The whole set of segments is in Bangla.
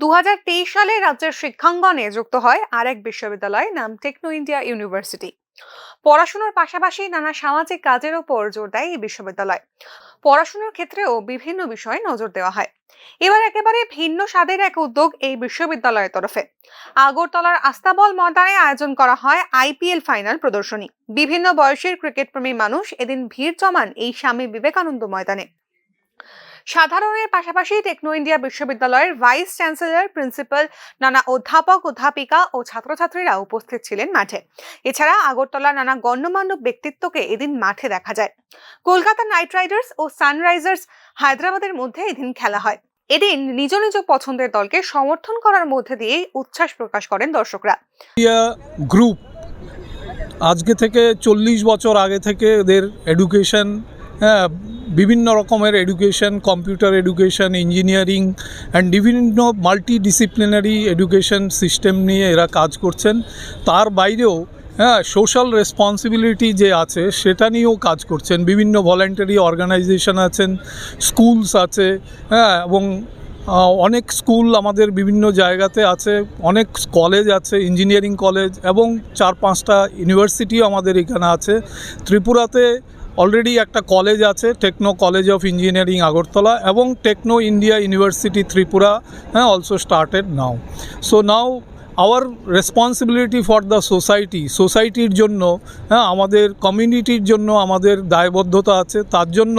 দুহাজার তেইশ সালে রাজ্যের শিক্ষাঙ্গনে যুক্ত হয় আরেক বিশ্ববিদ্যালয় নাম টেকনো ইন্ডিয়া ইউনিভার্সিটি। পড়াশোনার পাশাপাশি নানা সামাজিক কাজের ওপর জোর দেয় এই বিশ্ববিদ্যালয়। পড়াশোনার ক্ষেত্রেও বিভিন্ন বিষয়ে নজর দেওয়া হয়। এবার একেবারে ভিন্ন স্বাদের এক উদ্যোগ এই বিশ্ববিদ্যালয়ের তরফে। আগরতলার আস্তাবল ময়দানে আয়োজন করা হয় আইপিএল ফাইনাল প্রদর্শনী। বিভিন্ন বয়সের ক্রিকেট প্রেমী মানুষ এদিন ভিড় জমান এই স্বামী বিবেকানন্দ ময়দানে। সাধারণের পাশাপাশি টেকনো ইন্ডিয়া বিশ্ববিদ্যালয়ের ভাইস চ্যান্সেলর, প্রিন্সিপাল, নানা অধ্যাপক, অধ্যাপিকা ও ছাত্রছাত্রীরা উপস্থিত ছিলেন মাঠে। এছাড়া আগরতলার নানা গণ্যমান্য ব্যক্তিত্বকে এদিন মাঠে দেখা যায়। কলকাতা নাইট রাইডার্স ও সানরাইজার্স হায়দ্রাবাদের মধ্যে এদিন খেলা হয়। এদিন নিজ নিজ পছন্দের দলকে সমর্থন করার মধ্যে দিয়েই উচ্ছ্বাস প্রকাশ করেন দর্শকরা। গ্রুপ আজকে থেকে চল্লিশ বছর আগে থেকে এদের এডুকেশন হ্যাঁ বিভিন্ন রকমের education computer education engineering and বিভিন্ন মাল্টি ডিসিপ্লিনারি এডুকেশন সিস্টেম নিয়ে এরা কাজ করছেন। তার বাইরেও হ্যাঁ সোশ্যাল রেসপন্সিবিলিটি যে আছে, সেটা নিয়েও কাজ করছেন। বিভিন্ন ভলেন্টারি অর্গানাইজেশন আছেন স্কুলস আছে হ্যাঁ এবং অনেক স্কুল আমাদের বিভিন্ন জায়গাতে আছে, অনেক কলেজ আছে ইঞ্জিনিয়ারিং কলেজ এবং চার পাঁচটা ইউনিভার্সিটিও আমাদের এখানে আছে। ত্রিপুরাতে অলরেডি একটা কলেজ আছে Techno college of engineering Agartala এবং টেকনো ইন্ডিয়া ইউনিভার্সিটি ত্রিপুরা হ্যাঁ also started now so now our responsibility for the society সোসাইটির জন্য হ্যাঁ আমাদের কমিউনিটির জন্য আমাদের দায়বদ্ধতা আছে। তার জন্য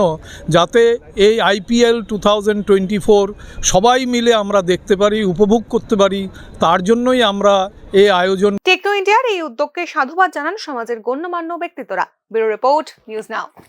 যাতে এই IPL two thousand twenty four সবাই মিলে আমরা দেখতে পারি, উপভোগ করতে পারি, তার জন্যই আমরা এই আয়োজন ইন্ডিয়ার এই উদ্যোগকে সাধুবাদ জানান সমাজের গণ্যমান্য ব্যক্তিত্বরা। Bureau report news now.